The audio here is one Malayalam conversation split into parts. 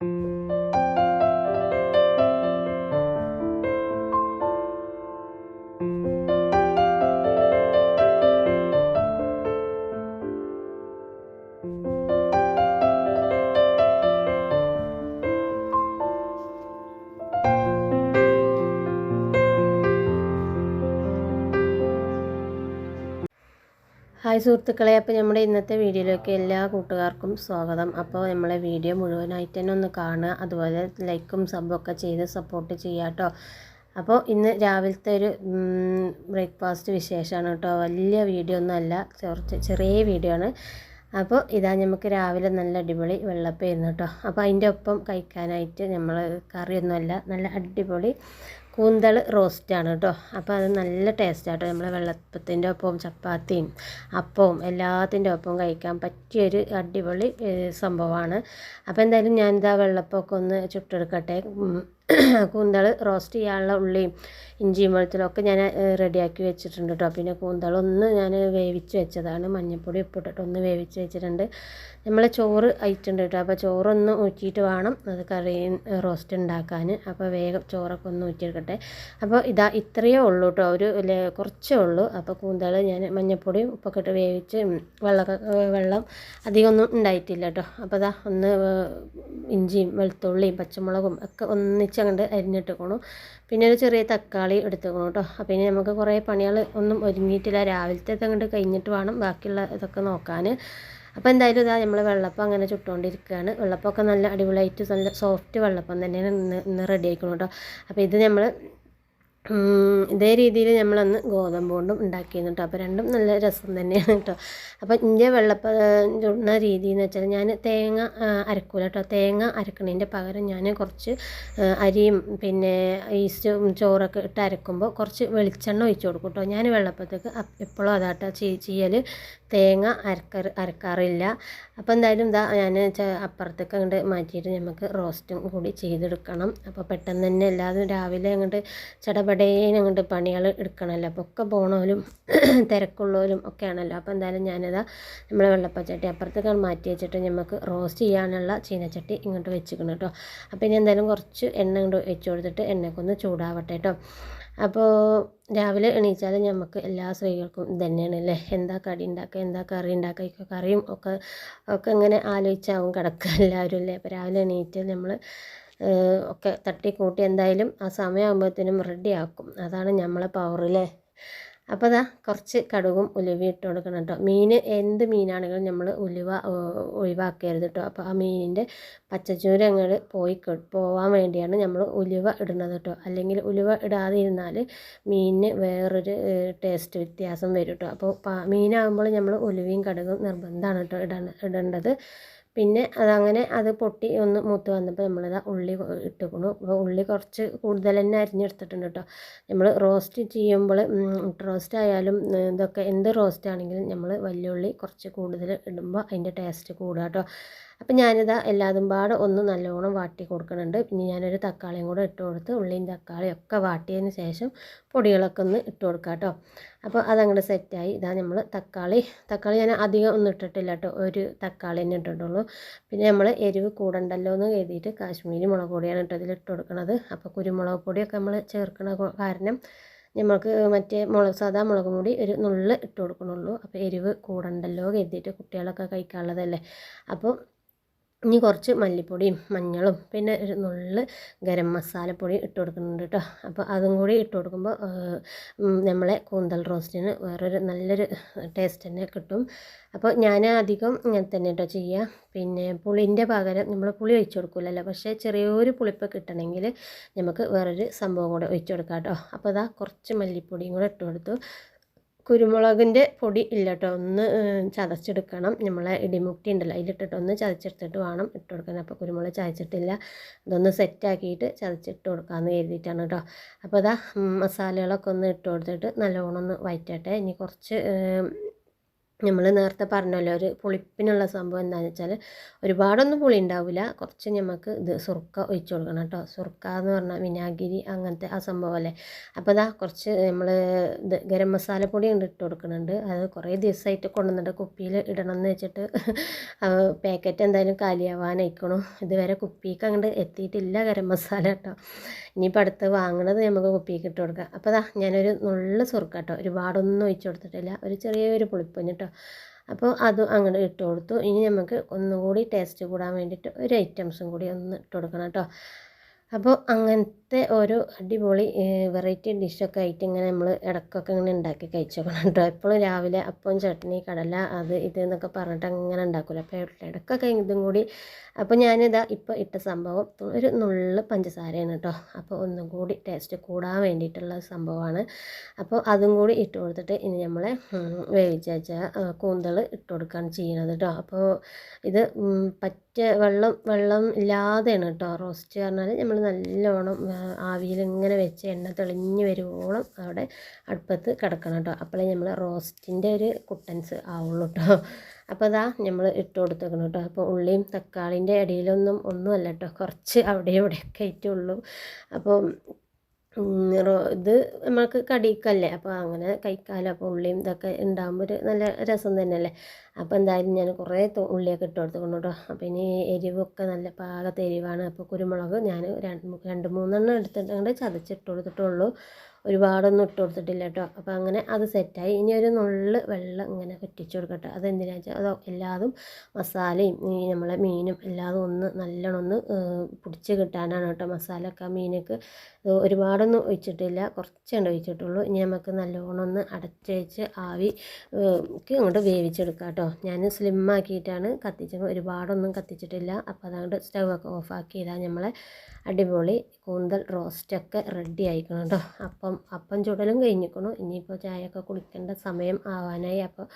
thank you ഹായ് സുഹൃത്തുക്കളെ അപ്പോൾ നമ്മുടെ ഇന്നത്തെ വീഡിയോയിലേക്ക് എല്ലാ കൂട്ടുകാർക്കും സ്വാഗതം. അപ്പോൾ നമ്മളെ വീഡിയോ മുഴുവനായിട്ട് തന്നെ ഒന്ന് കാണുക അതുപോലെ ലൈക്കും സബും ഒക്കെ ചെയ്ത് സപ്പോർട്ട് ചെയ്യുക കേട്ടോ. അപ്പോൾ ഇന്ന് രാവിലത്തെ ഒരു ബ്രേക്ക്ഫാസ്റ്റ് വിശേഷമാണ് കേട്ടോ. വലിയ വീഡിയോ ഒന്നും അല്ല കുറച്ച് ചെറിയ വീഡിയോ ആണ്. അപ്പോൾ ഇതാ നമുക്ക് രാവിലെ നല്ല അടിപൊളി വെള്ളപ്പായിരുന്നു കേട്ടോ. അപ്പോൾ അതിന്റെ ഒപ്പം കഴിക്കാനായിട്ട് നമ്മൾ കറിയൊന്നുമല്ല നല്ല അടിപൊളി കൂന്തൾ റോസ്റ്റാണ് കേട്ടോ. അപ്പോൾ അത് നല്ല ടേസ്റ്റാട്ടോ നമ്മൾ വെള്ളപ്പത്തിന്റെ ഒപ്പവും ചപ്പാത്തിയും അപ്പവും എല്ലാത്തിന്റെ ഒപ്പവും കഴിക്കാൻ പറ്റിയൊരു അടിപൊളി സംഭവമാണ്. അപ്പോൾ എന്തായാലും ഞാനിതാ വെള്ളപ്പൊക്കെ ഒന്ന് ചുട്ടെടുക്കട്ടെ. കൂന്തൾ റോസ്റ്റ് ചെയ്യാനുള്ള ഉള്ളിയും ഇഞ്ചിയും വെളുത്തുള്ളൊക്കെ ഞാൻ റെഡിയാക്കി വെച്ചിട്ടുണ്ട് കേട്ടോ പിന്നെ കൂന്തളൊന്ന് ഞാൻ വേവിച്ച് വെച്ചതാണ്. മഞ്ഞൾപ്പൊടി ഉപ്പിട്ടിട്ട് ഒന്ന് വേവിച്ച് വെച്ചിട്ടുണ്ട്. നമ്മൾ ചോറ് അയച്ചിട്ടുണ്ട് കേട്ടോ അപ്പോൾ ചോറൊന്ന് ഊറ്റിയിട്ട് വേണം അത് കറി റോസ്റ്റ് ഉണ്ടാക്കാൻ. അപ്പോൾ വേഗം ചോറൊക്കെ ഒന്ന് ഊറ്റിയെടുക്കട്ടെ. അപ്പോൾ ഇതാ ഇത്രയേ ഉള്ളൂ കേട്ടോ ഒരു കുറച്ചേ ഉള്ളൂ. അപ്പോൾ കൂന്തൾ ഞാൻ മഞ്ഞൾപ്പൊടിയും ഉപ്പൊക്കെ ഇട്ട് വേവിച്ച് വെള്ളമൊക്കെ വെള്ളം അധികമൊന്നും ഉണ്ടായിട്ടില്ല കേട്ടോ അപ്പോൾ ഇതാ ഒന്ന് ഇഞ്ചിയും വെളുത്തുള്ളിയും പച്ചമുളകും ഒക്കെ ഒന്നിച്ച് അങ്ങോട്ട് അരിഞ്ഞിട്ടിക്കണം പിന്നെ ഒരു ചെറിയ തക്കാളി എടുത്തുക്കണം കേട്ടോ അപ്പം ഇനി നമുക്ക് കുറേ പണികൾ ഒന്നും ഒരുങ്ങിയിട്ടില്ല. രാവിലത്തെ അങ്ങോട്ട് കഴിഞ്ഞിട്ട് വേണം ബാക്കിയുള്ള ഇതൊക്കെ നോക്കാൻ അപ്പോൾ എന്തായാലും ഇതാ നമ്മൾ വെള്ളപ്പം അങ്ങനെ ചുട്ടുകൊണ്ടിരിക്കുകയാണ് വെള്ളപ്പമൊക്കെ നല്ല അടിപൊളിയായിട്ട് നല്ല സോഫ്റ്റ് വെള്ളപ്പം തന്നെയാണ് ഇന്ന് ഇന്ന് റെഡി ആയിക്കണം കേട്ടോ അപ്പോൾ ഇത് നമ്മൾ ഇതേ രീതിയിൽ നമ്മളന്ന് ഗോതമ്പ് കൊണ്ടും ഉണ്ടാക്കിയിരുന്നു കേട്ടോ അപ്പോൾ രണ്ടും നല്ല രസം തന്നെയാണ് കേട്ടോ അപ്പോൾ ഇതിന്റെ വെള്ളപ്പ ചുടുന്ന രീതി എന്ന് വെച്ചാൽ ഞാൻ തേങ്ങ അരക്കൂല കേട്ടോ തേങ്ങ അരക്കണതിന്റെ പകരം ഞാൻ കുറച്ച് അരിയും പിന്നെ ഈസ്റ്റും ചോറൊക്കെ ഇട്ട് അരക്കുമ്പോൾ കുറച്ച് വെളിച്ചെണ്ണ ഒഴിച്ച് കൊടുക്കും കേട്ടോ ഞാൻ വെള്ളപ്പത്തേക്ക് എപ്പോഴും അതാട്ടോ ചെയ്യൽ തേങ്ങ അരക്ക അരക്കാറില്ല. അപ്പോൾ എന്തായാലും ഇതാ ഞാൻ അപ്പുറത്തേക്ക് അങ്ങോട്ട് മാറ്റിയിട്ട് നമുക്ക് റോസ്റ്റും കൂടി ചെയ്തെടുക്കണം. അപ്പോൾ പെട്ടെന്ന് തന്നെ എല്ലാതും രാവിലെ അങ്ങോട്ട് ചടപടേന് അങ്ങോട്ട് പണികൾ എടുക്കണമല്ലോ. അപ്പോൾ ഒക്കെ പോണോലും തിരക്കുള്ളവരും ഒക്കെ ആണല്ലോ അപ്പോൾ എന്തായാലും ഞാനിതാ നമ്മളെ വെള്ളപ്പച്ചട്ടി അപ്പുറത്തേക്കാണ് മാറ്റി വെച്ചിട്ട് നമുക്ക് റോസ്റ്റ് ചെയ്യാനുള്ള ചീനച്ചട്ടി ഇങ്ങോട്ട് വെച്ചിക്കണം കേട്ടോ. അപ്പോൾ ഇനി എന്തായാലും കുറച്ച് എണ്ണ ഇങ്ങോട്ട് വെച്ച് കൊടുത്തിട്ട് എണ്ണയ്ക്കൊന്ന് ചൂടാവട്ടെ കേട്ടോ. അപ്പോൾ രാവിലെ എണീച്ചാൽ നമുക്ക് എല്ലാ സ്ത്രീകൾക്കും തന്നെയാണ് അല്ലേ? എന്താ കടി ഉണ്ടാക്കുക എന്താ കറി ഉണ്ടാക്കുക കറിയും ഒക്കെ ഒക്കെ ഇങ്ങനെ ആലോചിച്ചാവും കിടക്കുക എല്ലാവരും അല്ലേ? അപ്പോൾ രാവിലെ എണീറ്റ് നമ്മൾ ഒക്കെ തട്ടിക്കൂട്ടി എന്തായാലും ആ സമയമാകുമ്പോഴത്തേനും റെഡി ആക്കും അതാണ് നമ്മളെ പവർ അല്ലേ അപ്പോൾ അതാ കുറച്ച് കടുകും ഉലുവയും ഇട്ട് കൊടുക്കണം കേട്ടോ മീൻ എന്ത് മീനാണെങ്കിലും നമ്മൾ ഉലുവ ഒഴിവാക്കരുത് കേട്ടോ അപ്പോൾ ആ മീനിന്റെ പച്ചച്ചൂര് അങ്ങോട്ട് പോയി പോവാൻ വേണ്ടിയാണ് നമ്മൾ ഉലുവ ഇടുന്നത് കേട്ടോ അല്ലെങ്കിൽ ഉലുവ ഇടാതിരുന്നാൽ മീനിന് വേറൊരു ടേസ്റ്റ് വ്യത്യാസം വരും കേട്ടോ അപ്പോൾ മീനാകുമ്പോൾ നമ്മൾ ഉലുവയും കടുകും നിർബന്ധമാണ് കേട്ടോ ഇട ഇടേണ്ടത്. പിന്നെ അതങ്ങനെ അത് പൊട്ടി ഒന്ന് മൂത്ത് വന്നപ്പോൾ നമ്മളിത് ഉള്ളി ഇട്ടുക്കണു. അപ്പോൾ ഉള്ളി കുറച്ച് കൂടുതൽ തന്നെ അരിഞ്ഞെടുത്തിട്ടുണ്ട് കേട്ടോ നമ്മൾ റോസ്റ്റ് ചെയ്യുമ്പോൾ റോസ്റ്റ് ആയാലും ഇതൊക്കെ എന്ത് റോസ്റ്റ് ആണെങ്കിലും നമ്മൾ വലിയ ഉള്ളി കുറച്ച് കൂടുതൽ ഇടുമ്പോൾ അതിന്റെ ടേസ്റ്റ് കൂടുക കേട്ടോ അപ്പം ഞാനിതാ എല്ലാതും പാടെ ഒന്ന് നല്ലോണം വാട്ടി കൊടുക്കുന്നുണ്ട് പിന്നെ ഞാനൊരു തക്കാളിയും കൂടെ ഇട്ട് കൊടുത്ത് ഉള്ളിയും തക്കാളിയും ഒക്കെ വാട്ടിയതിന് ശേഷം പൊടികളൊക്കെ ഒന്ന് ഇട്ട് കൊടുക്കാം കേട്ടോ. അപ്പോൾ അതങ്ങോട്ട് സെറ്റായി ഇതാ നമ്മൾ തക്കാളി. തക്കാളി ഞാൻ അധികം ഒന്നും ഇട്ടിട്ടില്ല കേട്ടോ. ഒരു തക്കാളി തന്നെ ഇട്ടിട്ടുള്ളൂ. പിന്നെ നമ്മൾ എരിവ് കൂടണ്ടല്ലോ എന്ന് കരുതിയിട്ട് കാശ്മീരി മുളക് പൊടിയാണ് കേട്ടോ ഇതിൽ ഇട്ട് കൊടുക്കുന്നത് അപ്പോൾ കുരുമുളക് പൊടിയൊക്കെ നമ്മൾ ചേർക്കുന്ന കാരണം നമ്മൾക്ക് മറ്റേ മുളക് സാധാ മുളക് പൊടി ഒരു നുള്ള് ഇട്ട് കൊടുക്കണുള്ളൂ. അപ്പോൾ എരിവ് കൂടണ്ടല്ലോ കരുതിയിട്ട് കുട്ടികളൊക്കെ കഴിക്കാനുള്ളതല്ലേ. അപ്പോൾ ഇനി കുറച്ച് മല്ലിപ്പൊടിയും മഞ്ഞളും പിന്നെ ഒരു നുള്ള് ഗരം മസാലപ്പൊടി ഇട്ട് കൊടുക്കുന്നുണ്ട് കേട്ടോ. അപ്പോൾ അതും കൂടി ഇട്ട് കൊടുക്കുമ്പോൾ നമ്മളെ കൂന്തൽ റോസ്റ്റിന് വേറൊരു നല്ലൊരു ടേസ്റ്റ് തന്നെ കിട്ടും. അപ്പോൾ ഞാൻ അധികം ഇങ്ങനെ തന്നെ കേട്ടോ ചെയ്യുക. പിന്നെ പുളിന്റെ പകരം നമ്മൾ പുളി ഒഴിച്ചു കൊടുക്കില്ലല്ലോ പക്ഷേ ചെറിയൊരു പുളിപ്പ് കിട്ടണമെങ്കിൽ നമുക്ക് വേറൊരു സംഭവം കൂടെ ഒഴിച്ചു കൊടുക്കാം കേട്ടോ. അപ്പോൾ അതാ കുറച്ച് മല്ലിപ്പൊടിയും കൂടെ ഇട്ട് കൊടുത്തു. കുരുമുളകിന്റെ പൊടി ഇല്ല കേട്ടോ ഒന്ന് ചതച്ചെടുക്കണം. നമ്മളെ ഇടിമുട്ടി ഉണ്ടല്ലോ അതിലിട്ടിട്ട് ഒന്ന് ചതച്ചെടുത്തിട്ട് വേണം ഇട്ട് കൊടുക്കാൻ. അപ്പോൾ കുരുമുളക് ചതച്ചിട്ടില്ല. അതൊന്ന് സെറ്റാക്കിയിട്ട് ചതച്ചിട്ട് കൊടുക്കാമെന്ന് കരുതിയിട്ടാണ് കേട്ടോ അപ്പോൾ അതാ മസാലകളൊക്കെ ഒന്ന് ഇട്ട് കൊടുത്തിട്ട് നല്ലോണം ഒന്ന് വയറ്റട്ടെ. ഇനി കുറച്ച് നമ്മൾ നേരത്തെ പറഞ്ഞല്ലോ ഒരു പുളിപ്പിനുള്ള സംഭവം എന്താണെന്ന് വെച്ചാൽ ഒരുപാടൊന്നും പുളി ഉണ്ടാവില്ല കുറച്ച് നമുക്ക് ഇത് സുർക്ക ഒഴിച്ചു കൊടുക്കണം കേട്ടോ. സുർക്ക എന്ന് പറഞ്ഞാൽ വിനാഗിരി അങ്ങനത്തെ ആ സംഭവമല്ലേ അപ്പോൾ ഇതാ കുറച്ച് നമ്മൾ ഇത് ഗരം മസാലപ്പൊടി കൊണ്ട് ഇട്ട് കൊടുക്കുന്നുണ്ട്. അത് കുറേ ദിവസമായിട്ട് കൊണ്ടുവന്നിട്ട് കുപ്പിയിൽ ഇടണം എന്ന് വെച്ചിട്ട് പാക്കറ്റ് എന്തായാലും കാലിയാവാനായിക്കണു ഇതുവരെ കുപ്പിക്ക് അങ്ങോട്ട് എത്തിയിട്ടില്ല ഗരം മസാല കേട്ടോ. ഇനിയിപ്പോൾ അടുത്ത് വാങ്ങണത് നമുക്ക് കുപ്പിക്ക് ഇട്ട് കൊടുക്കാം. അപ്പോൾ ഇതാ ഞാനൊരു നുള്ള സുർക്ക കേട്ടോ. ഒരുപാടൊന്നും ഒഴിച്ചു കൊടുത്തിട്ടില്ല. ഒരു ചെറിയൊരു പുളിപ്പഞ്ഞ് അപ്പോൾ അത് അങ്ങനെ ഇട്ട് കൊടുത്തു. ഇനി നമുക്ക് ഒന്നുകൂടി ടേസ്റ്റ് കൂടാൻ വേണ്ടിയിട്ട് ഒരു ഐറ്റംസും കൂടി ഒന്ന് ഇട്ട് കൊടുക്കണം കേട്ടോ അപ്പോൾ അങ്ങനത്തെ ഓരോ അടിപൊളി വെറൈറ്റി ഡിഷൊക്കെ ആയിട്ട് ഇങ്ങനെ നമ്മൾ ഇടയ്ക്കൊക്കെ ഇങ്ങനെ ഉണ്ടാക്കി കഴിച്ചോക്കണം കേട്ടോ എപ്പോഴും രാവിലെ അപ്പം ചട്നി കടല അത് ഇത് എന്നൊക്കെ പറഞ്ഞിട്ട് അങ്ങനെ ഉണ്ടാക്കില്ല അപ്പോൾ ഇടയ്ക്കൊക്കെ ഇതും കൂടി. അപ്പോൾ ഞാനിതാ ഇപ്പോൾ ഇട്ട സംഭവം ഒരു നുള്ള പഞ്ചസാരയാണ് കേട്ടോ അപ്പോൾ ഒന്നും കൂടി ടേസ്റ്റ് കൂടാൻ വേണ്ടിയിട്ടുള്ള സംഭവമാണ്. അപ്പോൾ അതും കൂടി ഇട്ട് കൊടുത്തിട്ട് ഇനി നമ്മൾ വേവിച്ച വെച്ച കൂന്തൾ ഇട്ട് കൊടുക്കുകയാണ് ചെയ്യുന്നത് കേട്ടോ അപ്പോൾ ഇത് പറ്റ വെള്ളം വെള്ളം ഇല്ലാതെയാണ് കേട്ടോ റോസ്റ്റ് പറഞ്ഞാൽ നമ്മൾ നല്ലോണം ആവിയിൽ ഇങ്ങനെ വെച്ച് എണ്ണ തെളിഞ്ഞ് വരുവോളം അവിടെ അടുപ്പത്ത് കിടക്കണം കേട്ടോ. അപ്പോഴേ നമ്മൾ റോസ്റ്റിന്റെ ഒരു കുട്ടൻസ് ആവുള്ളൂ കേട്ടോ. അപ്പോൾ അതാ നമ്മൾ ഇട്ട് കൊടുത്തേക്കണം കേട്ടോ. അപ്പോൾ ഉള്ളിയും തക്കാളിന്റെ ഇടയിലൊന്നും ഒന്നുമല്ല കേട്ടോ. കുറച്ച് അവിടെ ഇവിടെയൊക്കെ ആയിട്ടുള്ളൂ. അപ്പോൾ ഇത് നമ്മൾക്ക് കടിക്കല്ലേ? അപ്പോൾ അങ്ങനെ കഴിക്കാമല്ലോ അപ്പോൾ ഉള്ളിയും ഇതൊക്കെ ഉണ്ടാകുമ്പോൾ ഒരു നല്ല രസം തന്നെയല്ലേ? അപ്പോൾ എന്തായാലും ഞാൻ കുറേ ഉള്ളിയൊക്കെ ഇട്ട് കൊടുത്തുകൊണ്ട് കേട്ടോ. അപ്പോൾ ഇനി എരിവൊക്കെ നല്ല പാകത്തെ എരിവാണ്. അപ്പോൾ കുരുമുളക് ഞാൻ രണ്ട് രണ്ട് മൂന്നെണ്ണം എടുത്തിട്ടുണ്ട്. ചതച്ചിട്ട് കൊടുത്തിട്ടുള്ളൂ ഒരുപാടൊന്നും ഇട്ട് കൊടുത്തിട്ടില്ല കേട്ടോ. അപ്പോൾ അങ്ങനെ അത് സെറ്റായി. ഇനി ഒരു നുള്ള് വെള്ളം ഇങ്ങനെ പറ്റിച്ചു കൊടുക്കട്ടെ. അതെന്തിനാ വെച്ചാൽ അത് എല്ലാതും മസാലയും ഈ നമ്മളെ മീനും എല്ലാതും ഒന്ന് നല്ലോണം ഒന്ന് പിടിച്ച് കിട്ടാനാണ് കേട്ടോ മസാല ഒക്കെ മീനൊക്കെ ഒരുപാടൊന്നും ഒഴിച്ചിട്ടില്ല. കുറച്ചുണ്ട് ഒഴിച്ചിട്ടുള്ളൂ. ഇനി നമുക്ക് നല്ലോണം ഒന്ന് അടച്ച് വെച്ച് ആവി ഇങ്ങോട്ട് വേവിച്ചെടുക്കാം കേട്ടോ. ഞാൻ സ്ലിം ആക്കിയിട്ടാണ് കത്തിച്ചത്. ഒരുപാടൊന്നും കത്തിച്ചിട്ടില്ല. അപ്പോൾ അതുകൊണ്ട് സ്റ്റവ് ഒക്കെ ഓഫാക്കിയതാണ് നമ്മളെ അടിപൊളി കൂന്തൽ റോസ്റ്റൊക്കെ റെഡി ആയിക്കണം കേട്ടോ. അപ്പം അപ്പം ചുടലും കഴിഞ്ഞിരിക്കണം ഇനിയിപ്പോൾ ചായയൊക്കെ കുളിക്കേണ്ട സമയം ആവാനായി. അപ്പോൾ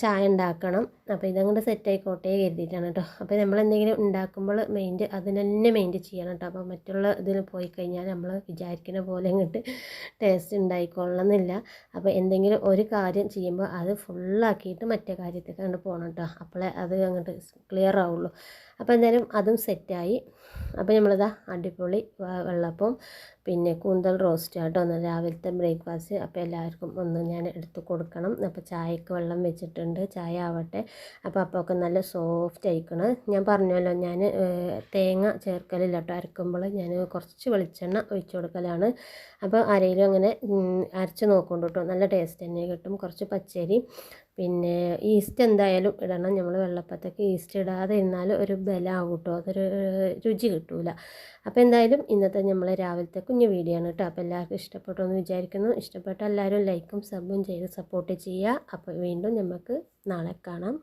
ചായ ഉണ്ടാക്കണം. അപ്പോൾ ഇതങ്ങോട്ട് സെറ്റ് ആയിക്കോട്ടെ കരുതിയിട്ടാണ് കേട്ടോ അപ്പോൾ നമ്മൾ എന്തെങ്കിലും ഉണ്ടാക്കുമ്പോൾ മെയിന്റ് അതിന് തന്നെ മെയിന്റ് ചെയ്യണം കേട്ടോ അപ്പോൾ മറ്റുള്ള ഇതിൽ പോയി കഴിഞ്ഞാൽ നമ്മൾ വിചാരിക്കുന്ന പോലെ അങ്ങോട്ട് ടേസ്റ്റ് ഉണ്ടായിക്കൊള്ളണമെന്നില്ല അപ്പോൾ എന്തെങ്കിലും ഒരു കാര്യം ചെയ്യുമ്പോൾ അത് ഫുള്ളാക്കിയിട്ട് മറ്റേ കാര്യത്തേക്ക് അങ്ങോട്ട് പോകണം കേട്ടോ അപ്പോഴേ അത് അങ്ങോട്ട് ക്ലിയർ ആവുള്ളൂ. അപ്പോൾ എന്തായാലും അതും സെറ്റായി. അപ്പോൾ നമ്മളിതാ അടിപൊളി വെള്ളപ്പം പിന്നെ കൂന്തൽ റോസ്റ്റ് കേട്ടോ ഒന്ന് രാവിലത്തെ ബ്രേക്ക്ഫാസ്റ്റ്. അപ്പോൾ എല്ലാവർക്കും ഒന്ന് ഞാൻ എടുത്ത് കൊടുക്കണം. അപ്പോൾ ചായക്ക് വെള്ളം വെച്ചിട്ടുണ്ട്. ചായ ആവട്ടെ. അപ്പോൾ അപ്പോഴൊക്കെ നല്ല സോഫ്റ്റ് ആയിക്കണം. ഞാൻ പറഞ്ഞല്ലോ ഞാൻ തേങ്ങ ചേർക്കലില്ല കേട്ടോ. അരക്കുമ്പോൾ ഞാൻ കുറച്ച് വെളിച്ചെണ്ണ ഒഴിച്ചു കൊടുക്കലാണ്. അപ്പോൾ അരയിലും അങ്ങനെ അരച്ച് നോക്കുന്നുണ്ട് കേട്ടോ. നല്ല ടേസ്റ്റ് തന്നെ കിട്ടും. കുറച്ച് പച്ചരി. പിന്നെ ഈസ്റ്റ് എന്തായാലും ഇടണം. നമ്മൾ വെള്ളപ്പത്തേക്ക് ഈസ്റ്റ് ഇടാതെ ഇരുന്നാൽ ഒരു ബലമാവും കേട്ടോ അതൊരു രുചി കിട്ടൂല. അപ്പോൾ എന്തായാലും ഇന്നത്തെ നമ്മൾ രാവിലത്തെ കുഞ്ഞു വീഡിയോ ആണ് കേട്ടോ അപ്പോൾ എല്ലാവർക്കും ഇഷ്ടപ്പെട്ടു എന്ന് വിചാരിക്കുന്നു. ഇഷ്ടപ്പെട്ട എല്ലാവരും ലൈക്കും സബും ചെയ്ത് സപ്പോർട്ട് ചെയ്യുക. അപ്പോൾ വീണ്ടും നമുക്ക് നാളെ കാണാം.